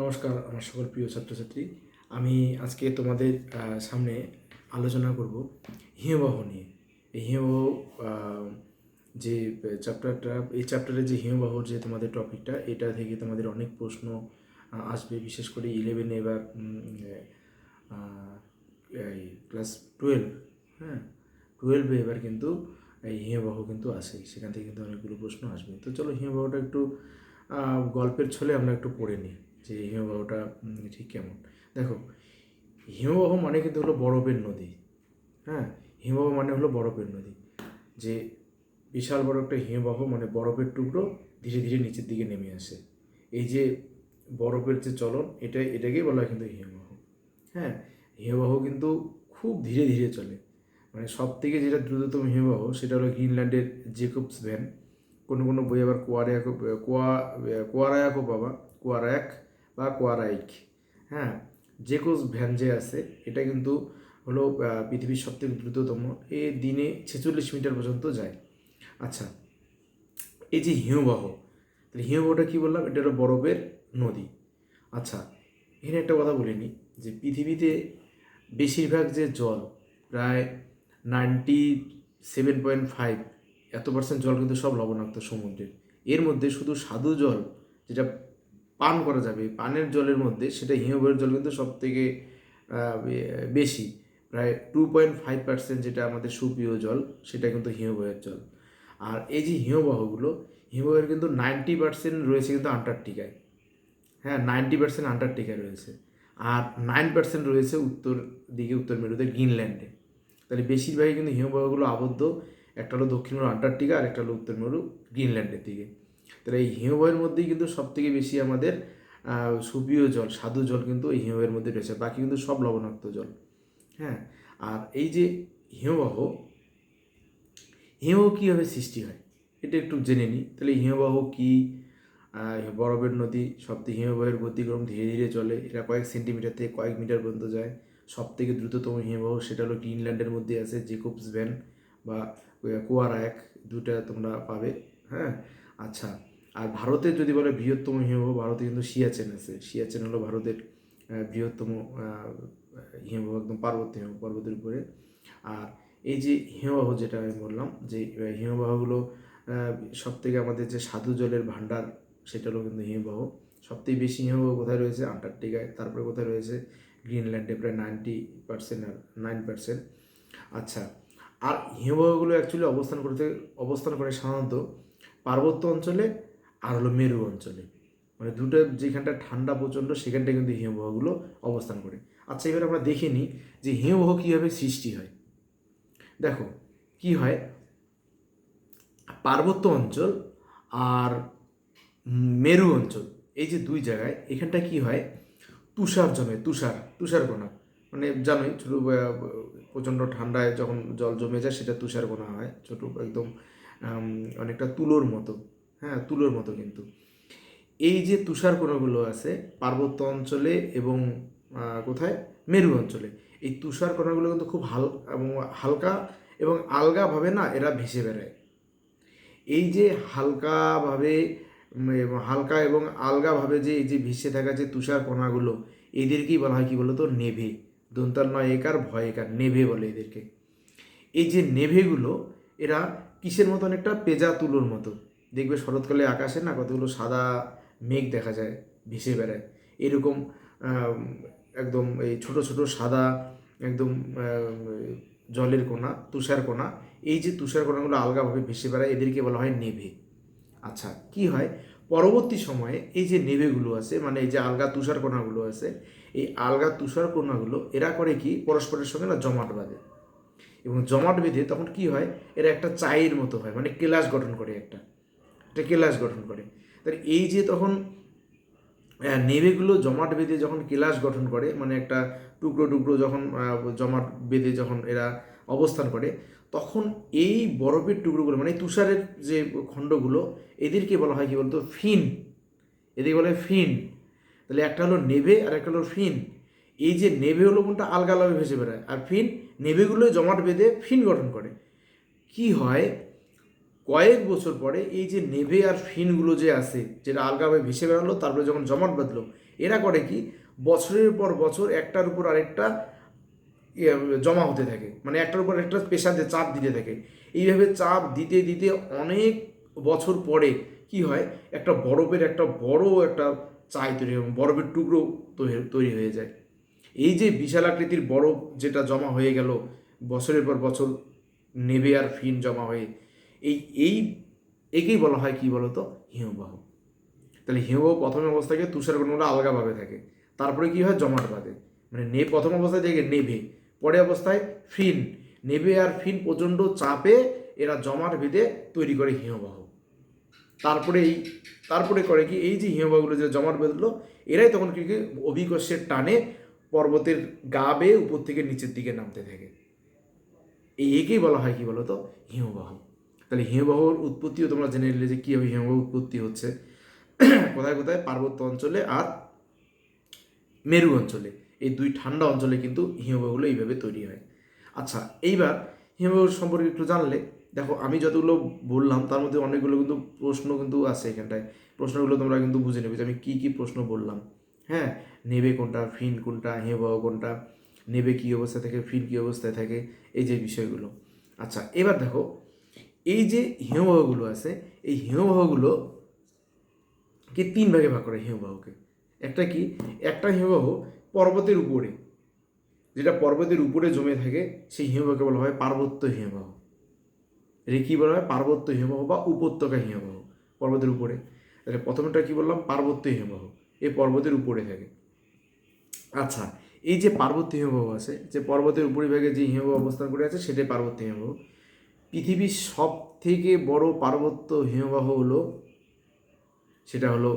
নমস্কার আমার সকল প্রিয় ছাত্রছাত্রী। আমি আজকে তোমাদের সামনে আলোচনা করব হিমবাহ নিয়ে। এই হিমবাহ যে চ্যাপ্টারটা এই চ্যাপ্টারের যে হিমবাহর যে তোমাদের টপিকটা এটা থেকে তোমাদের অনেক প্রশ্ন আসবে। বিশেষ করে ইলেভেনে এবার ক্লাস টুয়েলভ হ্যাঁ? টুয়েলভে এবার কিন্তু এই হিমবাহ কিন্তু আসে। সেখান থেকে কিন্তু অনেকগুলো প্রশ্ন আসবে। তো চলো হিমবাহটা একটু গল্পের ছলে আমরা একটু পড়ে নিই। যে হিমবাহটা ঠিক কেমন? দেখো, হিমবাহ মানে কিন্তু হলো বরফের নদী হ্যাঁ? হিমবাহ মানে হলো বরফের নদী। যে বিশাল বড় একটা হিমবাহ মানে বরফের টুকরো ধীরে ধীরে নিচের দিকে নেমে আসে। এই যে বরফের যে চলন, এটা, এটাকেই বলা হয় কিন্তু হিমবাহ হ্যাঁ? হিমবাহ কিন্তু খুব ধীরে ধীরে চলে। মানে সব থেকে যেটা দ্রুততম হিমবাহ, সেটা হলো গ্রিনল্যান্ডের জেকবস ভ্যান। কোনো কোনো বই আবার কোয়ারায়াকো, কোয়া, কোয়ারায়াকো বাবা, কোয়ারায়াক বা কোয়ারাইক হ্যাঁ? জেকোস ভ্যান যে আছে, এটা কিন্তু হলো পৃথিবীর সবথেকে দ্রুততম। এ দিনে ছেচল্লিশ মিটার পর্যন্ত যায়। আচ্ছা এই যে হিমবাহ হিমবাহটা কী বললাম? এটা হলো বরফের নদী। আচ্ছা এখানে একটা কথা বলিনি যে পৃথিবীতে বেশিরভাগ যে জল, প্রায় নাইনটি সেভেন পয়েন্ট ফাইভ এত পার্সেন্ট জল কিন্তু সব লবণাক্ত সমুদ্রের। এর মধ্যে শুধু স্বাদু জল, যেটা পান করা যাবে। পানের জলের মধ্যে সেটা হিমবাহের জল কিন্তু সব থেকে বেশি। প্রায় টু পয়েন্ট ফাইভ পার্সেন্ট যেটা আমাদের সুপ্রিয় জল, সেটা কিন্তু হিমবাহের জল। আর এই যে হিমবাহগুলো, হিমবাহের কিন্তু নাইনটি পার্সেন্ট রয়েছে কিন্তু আন্টার্কটিকায়। হ্যাঁ নাইনটি পার্সেন্ট আন্টার্কটিকায় রয়েছে। আর নাইন পার্সেন্ট রয়েছে উত্তর দিকে, উত্তর মেরুতে গ্রিনল্যান্ডে। তাহলে বেশিরভাগই কিন্তু হিমবাহগুলো আবদ্ধ। একটা হলো দক্ষিণ মেরু আন্টার্কটিকা, আর একটা হলো উত্তর মেরু গ্রিনল্যান্ডের দিকে। তাহলে এই হিমবাহের মধ্যেই কিন্তু সব থেকে বেশি আমাদের আহ, সুপ্রিয় জল স্বাদু জল কিন্তু এই হিমবাহের মধ্যে রয়েছে বাকি কিন্তু সব লবণাক্ত জল। হ্যাঁ আর এই যে হিমবাহ হিমবাহ কীভাবে সৃষ্টি হয়? এটা একটু জেনে নিই। তাহলে হিমবাহ কী? বরফের নদী সব থেকে হিমবাহের গতিক্রম ধীরে ধীরে চলে এরা কয়েক সেন্টিমিটার থেকে কয়েক মিটার পর্যন্ত যায়। সব থেকে দ্রুততম হিমবাহ সেটা হলো গ্রিনল্যান্ডের মধ্যে আছে জেকবস ভ্যান বা কোয়ারাক দুটা তোমরা পাবে হ্যাঁ। আচ্ছা আর ভারতের যদি বলে বৃহত্তম হিমবাহ, ভারতে কিন্তু সিয়াচেন আছে। সিয়াচেন হলো ভারতের বৃহত্তম হিমবাহ একদম পার্বত্য হিমবাহ, পর্বতের উপরে। আর এই যে হিমবাহ যেটা আমি বললাম, যে হিমবাহগুলো সব থেকে আমাদের যে সাধু জলের ভাণ্ডার, সেটা হলো কিন্তু হিমবাহ। সবথেকে বেশি হিমবাহ কোথায় রয়েছে? আন্টার্কটিকায়, তারপরে কোথায় রয়েছে? গ্রিনল্যান্ডে প্রায় নাইনটি পার্সেন্ট আর নাইন পার্সেন্ট। আচ্ছা আর হিমবাহগুলো অ্যাকচুয়ালি অবস্থান করতে, অবস্থান করে সাধারণত পার্বত্য অঞ্চলে আর হলো মেরু অঞ্চলে। মানে দুটো যেখানটা ঠান্ডা প্রচণ্ড, সেখানটা কিন্তু হিমবাহগুলো অবস্থান করে। আচ্ছা এবার আমরা দেখে নিই যে হিমবাহ কীভাবে সৃষ্টি হয়। দেখো, কি হয়? পার্বত্য অঞ্চল আর মেরু অঞ্চল, এই যে দুই জায়গায়, এখানটা কি হয়? তুষার জমে, তুষার, তুষারকণা। মানে জানোই, ছোটো প্রচণ্ড ঠান্ডায় যখন জল জমে যায়, সেটা তুষারকণা হয়, ছোটো, একদম অনেকটা তুলোর মতো। হ্যাঁ তুলোর মতো কিন্তু। এই যে তুষার তুষারকণাগুলো আছে, পার্বত্য অঞ্চলে এবং কোথায়? মেরু অঞ্চলে। এই তুষার তুষারকণাগুলো কিন্তু খুব হাল হালকা এবং আলগাভাবে না এরা ভেসে বেড়ায়। এই যে হালকাভাবে হালকা এবং আলগাভাবে যে, এই যে ভেসে থাকা যে তুষার কণাগুলো এদেরকেই বলা হয় কি বলতো? নেভে। দন্তাল নয় একার, ভয় একার। নেভে বলে এদেরকে। এই যে নেভেগুলো, এরা কিসের মতন একটা পেজা তুলোর মতো। দেখবে শরৎকালে আকাশে না কতগুলো সাদা মেঘ দেখা যায়, ভেসে বেড়ায়। এরকম একদম এই ছোট ছোট সাদা, একদম জলের কোনা তুষার কোনা এই যে তুষার কোনাগুলো আলগাভাবে ভেসে বেড়ায়, এদেরকে বলা হয় নেভে। আচ্ছা কি হয়? পরবর্তী সময়ে এই যে নেভেগুলো আছে মানে এই যে আলগা তুষার কণাগুলো আছে, এই আলগা তুষার কণাগুলো এরা করে কি? পরস্পরের সঙ্গে না জমাট বাঁধে। এবং জমাট বেঁধে তখন কি হয়? এরা একটা চায়ের মতো হয় মানে কেলাস গঠন করে একটা। একটা কেলাস গঠন করে। তাহলে এই যে তখন নেভেগুলো জমাট বেঁধে যখন কেলাস গঠন করে মানে একটা টুকরো টুকরো যখন জমাট বেঁধে যখন এরা অবস্থান করে, তখন এই বরফের টুকরোগুলো মানে তুষারের যে খণ্ডগুলো, এদেরকে বলা হয় কি বলতো? ফিন। এদেরকে বলা হয় ফিন। তাহলে একটা হলো নেভে আর একটা হলো ফিন। এই যে নেভে হলো কোনটা? আলগা আলগা ভেসে বেড়ায়। আর ফিন নেভেগুলো জমাট বেঁধে ফিন গঠন করে। কি হয়? কয়েক বছর পরে এই যে নেভে আর ফিনগুলো যে আছে যেটা আলগাভাবে ভেসে বেড়ালো তারপরে যখন জমাট বাঁধলো এরা করে কি? বছরের পর বছর একটার উপর আরেকটা ইয়ে, জমা হতে থাকে। মানে একটার উপর একটা প্রেশার চাপ দিতে থাকে। এইভাবে চাপ দিতে দিতে অনেক বছর পরে কি হয়? একটা বরফের একটা বড় একটা চাই তৈরি হয় বরফের টুকরো তৈরি হয়ে যায়। এই যে বিশাল আকৃতির বরফ যেটা জমা হয়ে গেল, বছরের পর বছর নেবে আর ফিন জমা হয়ে, এই এই একেই বলা হয় কি বলতো? হিমবাহ। তাহলে হিমবাহ প্রথম অবস্থাকে তুষারকণগুলো আলগাভাবে থাকে, তারপরে কি হয়? জমাট বাঁধে। মানে নে, প্রথম অবস্থায় থেকে নেভে, পরে অবস্থায় ফিন। নেভে আর ফিন প্রচণ্ড চাপে এরা জমাট বেঁধে তৈরি করে হিমবাহ। তারপরে এই, তারপরে করে কি? এই যে হিমবাহগুলো যে জমাট বেঁধলো, এরাই তখন কি? অভিকর্ষের টানে পর্বতের গা বেয়ে উপর থেকে নিচের দিকে নামতে থাকে। এই একেই বলা হয় কি বলতো? হিমবাহ। তাহলে হিমবাহর উৎপত্তিও তোমরা জেনে নিলে যে কীভাবে হিমবাহ উৎপত্তি হচ্ছে। কোথায় কোথায়? পার্বত্য অঞ্চলে আর মেরু অঞ্চলে। এই দুই ঠান্ডা অঞ্চলে কিন্তু হিমবাহগুলো এইভাবে তৈরি হয়। আচ্ছা এইবার হিমবাহ সম্পর্কে একটু জানলে, দেখো আমি যতগুলো বললাম তার মধ্যে অনেকগুলো কিন্তু প্রশ্ন কিন্তু আছে এখানটায়। প্রশ্নগুলো তোমরা কিন্তু বুঝে নেবে যে আমি কী কী প্রশ্ন বললাম। হ্যাঁ? নেবে কোনটা, ফিন কোনটা হিমবাহ কোনটা, নেবে কী অবস্থায় থাকে, ফিন কী অবস্থায় থাকে, এই যে বিষয়গুলো। আচ্ছা এবার দেখো, এই যে হিমবাহগুলো আছে, এই হিমবাহগুলো কে তিন ভাগে ভাগ করে হিমবাহকে একটা কি? একটা হিমবাহ পর্বতের উপরে, যেটা পর্বতের উপরে জমে থাকে, সেই হিমবাহকে বলা হয় পার্বত্য হিমবাহ এটা কী বলা হয়? পার্বত্য হিমবাহ বা উপত্যকা হিমবাহ পর্বতের উপরে। তাহলে প্রথমটা কি বললাম? পার্বত্য হিমবাহ এই পর্বতের উপরে থাকে। আচ্ছা এই যে পার্বত্য হিমবাহ আছে, যে পর্বতের উপরিভাগে যে হিমবাহ অবস্থান করে আছে, সেটাই পার্বত্য হিমবাহ। পৃথিবীর সব থেকে বড় পার্বত্য হিমবাহ হলো, সেটা হলো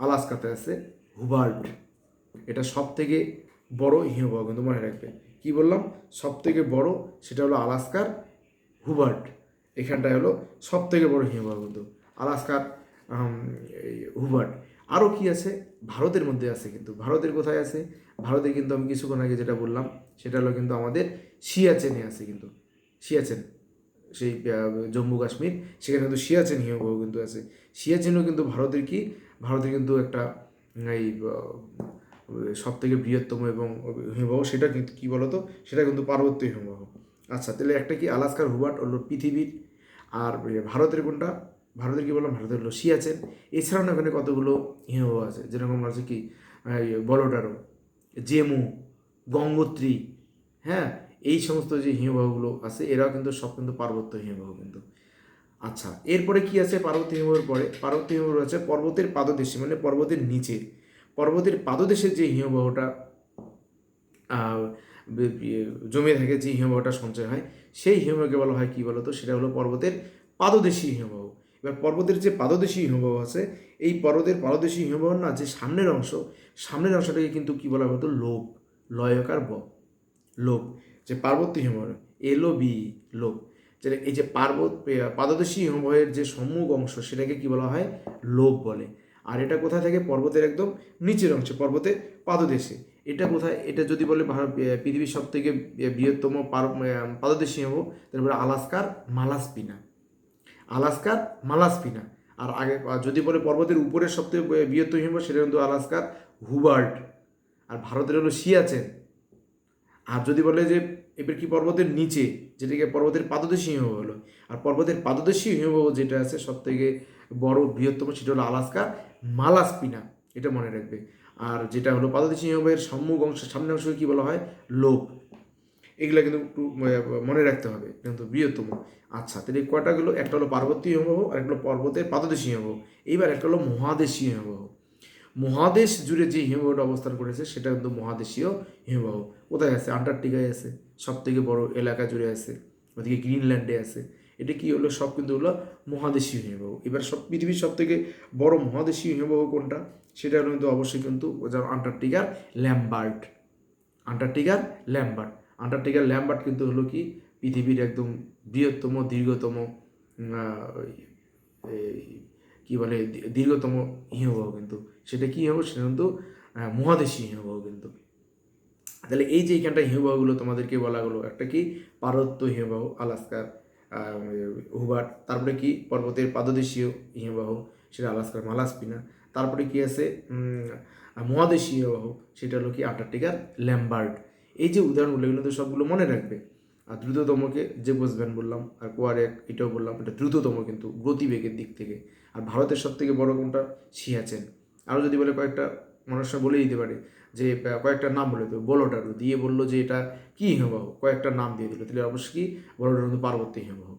আলাস্কাতে আছে, হুবার্ট। এটা সব থেকে বড় হিমবাহ, কিন্তু মনে রাখবে। কি বললাম? সব থেকে বড়, সেটা হলো আলাস্কার, হুবার্ট। এখানটায় হলো সব থেকে বড় হিমবাহ কিন্তু, আলাস্কার হুবার্ট। আরও কি আছে? ভারতের মধ্যে আছে কিন্তু। ভারতের কোথায় আছে? ভারতে কিন্তু আমি কিছুক্ষণ আগে যেটা বললাম, সেটা হলো কিন্তু আমাদের সিয়াচেনে আছে কিন্তু। সিয়াচেন সেই জম্মু কাশ্মীর, সেখানে কিন্তু সিয়াচেন হিমবাহ কিন্তু আছে। সিয়াচেনও কিন্তু ভারতের কি? ভারতের কিন্তু একটা এই সব থেকে বৃহত্তম এবং হিমবাহ, সেটা কিন্তু কী বলতো? সেটা কিন্তু পার্বত্য হিমবাহ। আচ্ছা তাহলে একটা কি আলাস্কার হুবার্ট হলো পৃথিবীর? আর ভারতের কোনটা? ভারতের কি বললাম? ভারতের হলো সিয়াচেন এছাড়াও এখানে কতগুলো হিমবাহ আছে? যেরকম আছে কি? এই বলোডারো জেমু, গঙ্গোত্রী হ্যাঁ? এই সমস্ত যে হিমবাহগুলো আছে, এরাও কিন্তু সব কিন্তু পার্বত্য হিমবাহ কিন্তু। আচ্ছা এরপরে কি আছে পার্বত্য হিমবাহের পরে? পার্বত্য হিমবাহ আছে পর্বতের পাদদেশে মানে পর্বতের নিচে। পর্বতের পাদদেশের যে হিমবাহটা জমে থাকে, যে হিমবাহটা সঞ্চয় হয়, সেই হিমবাহকে বলা হয় কি বলতো? সেটা হলো পর্বতের পাদদেশী হিমবাহ। এবার পর্বতের যে পাদদেশী হিমবাহ আছে, এই পর্বতের পাদদেশী হিমবাহ না যে সামনের অংশ, সামনের অংশটাকে কিন্তু কি বলা হতো লোভ লয়কার ব লোভ যে পার্বত্য হিমবাহ এলো বি লোভ যেটা এই যে পার্বত পাদদেশী হিমবাহের যে সম্মুখ অংশ, সেটাকে কি বলা হয়? লোভ বলে। আর এটা কোথায় থাকে? পর্বতের একদম নিচের অংশে পর্বতের পাদদেশে। এটা কোথায়? এটা যদি বলে পৃথিবীর সব থেকে বৃহত্তম পাদদেশী হিমবাহ, তারপরে আলাস্কার মালাসপিনা। আলাস্কার, মালাসপিনা। আর আগে যদি বলে পর্বতের উপরের সবথেকে বৃহত্তম হিমবাহ, সেটা কিন্তু আলাস্কার, হুবার্ট। আর ভারতের হলো সিয়াচেন। আর যদি বলে যে, এবার কি পর্বতের নিচে, যেটাকে পর্বতের পাদদেশী হিমবাহ হলো আর পর্বতের পাদদেশী হিমবাহ যেটা আছে সব থেকে বড়, বৃহত্তম, সেটা হলো আলাস্কার, মালাসপিনা, এটা মনে রাখবে। আর যেটা হলো পাদদেশী হিমবাহের সম্মুখ অংশ, সামনে অংশকে কী বলা হয়? লোভ এগুলো কিন্তু একটু মনে রাখতে হবে। কিন্তু বৃহত্তম। আচ্ছা তাহলে কয়টা গেলো? একটা হলো পার্বতী হিমবাহ, আর একটা হলো পর্বতের পাদদেশী হিমবাহ। এইবার একটা হলো মহাদেশীয় হিমবাহ। মহাদেশ জুড়ে যে হিমবাহটা অবস্থান করেছে, সেটা কিন্তু মহাদেশীয় হিমবাহ। কোথায় আছে? আন্টার্কটিকায় আছে। সব থেকে বড় এলাকা জুড়ে আছে। ওদিকে গ্রিনল্যান্ডে আছে। এটা কি হলো? সব কিন্তু হলো মহাদেশীয় হিমবাহ। এবার সব, পৃথিবীর সব থেকে বড় মহাদেশীয় হিমবাহ কোনটা? সেটা হলো কিন্তু অবশ্যই কিন্তু আন্টার্কটিকার ল্যাম্বার্ট। আন্টার্কটিকার ল্যাম্বার্ট। আন্টার্কটিকার ল্যাম্বার্ট কিন্তু হলো কি পৃথিবীর একদম বৃহত্তম, দীর্ঘতম কি বলে দীর্ঘতম হিমবাহ কিন্তু। সেটা কি হবে সেটা কিন্তু মহাদেশীয় হিমবাহ কিন্তু। তাহলে এই যে এখানটা হিমবাহগুলো তোমাদেরকে বলা হলো, একটা কি পার্বত্য হিমবাহ, আলাস্কার হুবাট, তারপরে কি পর্বতের পাদদেশীয় হিমবাহ, সেটা আলাস্কার মালাসপিনা, তারপরে কি আছে মহাদেশীয় বাহু সেটা হলো কি আন্টার্কটিকার ল্যাম্বার্ট এই যে উদাহরণগুলো এগুলো তো সবগুলো মনে রাখবে। আর দ্রুততমকে যে বসবেন বললাম, আর কোয়ার এক এটাও বললাম, এটা দ্রুততম কিন্তু গতিবেগের দিক থেকে। আর ভারতের সব থেকে বড় কোনটা? সিয়াচেন আরও যদি বলে কয়েকটা মানুষরা বলে দিতে পারে, যে কয়েকটা নাম বলে দেবে বলোটারু দিয়ে বলল যে, এটা কী হিমবাহ? কয়েকটা নাম দিয়ে দিল। তাহলে অবশ্যই কি? বলোটারু কিন্তু পার্বত্য হিমবাহ।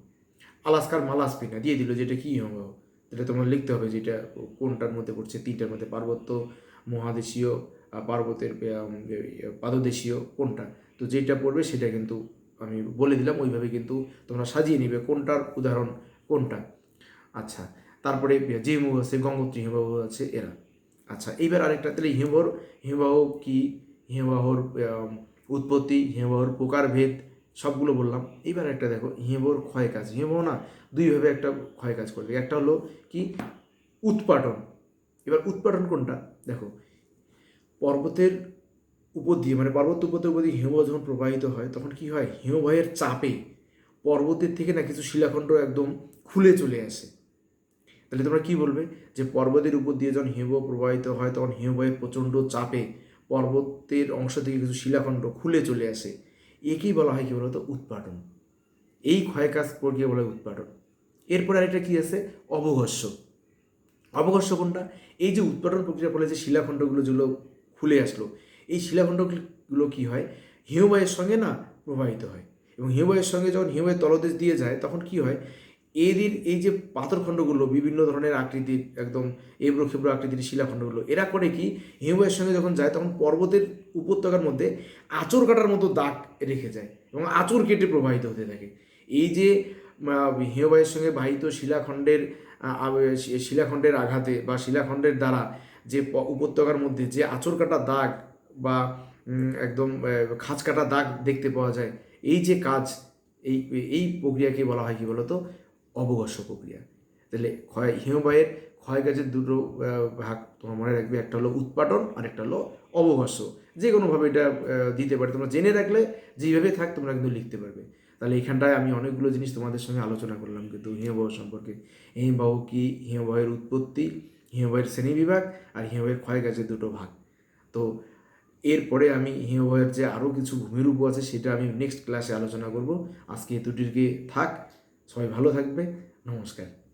আলাস্কার মালাসপিনা দিয়ে দিল যে, এটা কী হিমবাহ? তাহলে তোমার লিখতে হবে যে, এটা কোনটার মধ্যে পড়ছে? তিনটার মধ্যে পার্বত্য, মহাদেশীয় পার্বতের পাদদেশীয় কোনটা? তো যেটা পড়বে সেটা কিন্তু আমি বলে দিলাম, ওইভাবে কিন্তু তোমরা সাজিয়ে নিবে কোনটার উদাহরণ কোনটা। আচ্ছা তারপরে যে হিমবাহ আছে, গঙ্গোত্রী হিমবাহ আছে, এরা। আচ্ছা এইবার আরেকটা, তাহলে হিমবাহর, হিমবাহ কি? হিমবাহর উৎপত্তি, হিমবাহর প্রকারভেদ, সবগুলো বললাম। এইবার একটা দেখো, হিমবাহর ক্ষয় কাজ। হিমবাহ না, দুইভাবে একটা ক্ষয় কাজ করবে একটা হলো কি? উৎপাটন। এবার উৎপাটন কোনটা? দেখো পর্বতের উপর দিয়ে মানে পর্বত উপত্যকার উপর দিয়ে হিমবাহ যখন প্রবাহিত হয়, তখন কি হয়? হিমবাহের চাপে পর্বতের থেকে না কিছু শিলাখণ্ড একদম খুলে চলে আসে। তাহলে তোমরা কি বলবে? যে পর্বতের উপর দিয়ে যখন হিমবাহ প্রবাহিত হয়, তখন হিমবাহের প্রচণ্ড চাপে পর্বতের অংশ থেকে কিছু শিলাখণ্ড খুলে চলে আসে। একেই বলা হয় কি বলতো? উৎপাটন। এই ক্ষয়কাজ প্রক্রিয়া বলা হয় উৎপাটন। এরপর আরেকটা কী আছে? অবঘর্ষ। অবঘর্ষ কোনটা? এই যে উৎপাদন প্রক্রিয়া ফলে যে শিলাখণ্ডগুলো যেগুলো খুলে আসলো। এই শিলাখণ্ডগুলো কি হয়? হিমবাহের সঙ্গে না প্রবাহিত হয়। এবং হিমবাহের সঙ্গে যখন হিমবাহের তলদেশ দিয়ে যায়, তখন কি হয়? এদের এই যে পাথরখণ্ডগুলো, বিভিন্ন ধরনের আকৃতির একদম এবড়ো খেবড়ো আকৃতির শিলাখণ্ডগুলো, এরা করে কি? হিমবাহের সঙ্গে যখন যায়, তখন পর্বতের উপত্যকার মধ্যে আঁচড় কাটার মতো দাগ রেখে যায় এবং আঁচড় কেটে প্রবাহিত হতে থাকে। এই যে হিমবাহের সঙ্গে বাহিত শিলাখণ্ডের শিলাখণ্ডের আঘাতে বা শিলাখণ্ডের দ্বারা যে উপত্যকার মধ্যে যে আঁচড় কাটা দাগ বা একদম খাঁজ কাটা দাগ দেখতে পাওয়া যায়, এই যে কাজ, এই এই প্রক্রিয়াকে বলা হয় কি বলতো? অবঘর্ষ প্রক্রিয়া। তাহলে ক্ষয়, হিমবাহের ক্ষয় গাছের দুটো ভাগ তোমার মনে রাখবে, একটা হলো উৎপাটন আর একটা হলো অবঘর্ষ যে কোনোভাবে এটা দিতে পারে, তোমরা জেনে রাখলে, যেইভাবে থাক তোমরা কিন্তু লিখতে পারবে। তাহলে এখানটায় আমি অনেকগুলো জিনিস তোমাদের সঙ্গে আলোচনা করলাম, কিন্তু হিমবাহ সম্পর্কে। হিমবাহ কি? হিমবাহের উৎপত্তি হিমবাহের শ্রেণীবিভাগ আর হিমবাহের ক্ষয় গাছের দুটো ভাগ। তো এরপরে আমি হিমবাহের যে আরও কিছু ভূমিরূপ আছে, সেটা আমি নেক্সট ক্লাসে আলোচনা করব। আজকে এ গিয়ে থাক। সবাই ভালো থাকবে। নমস্কার।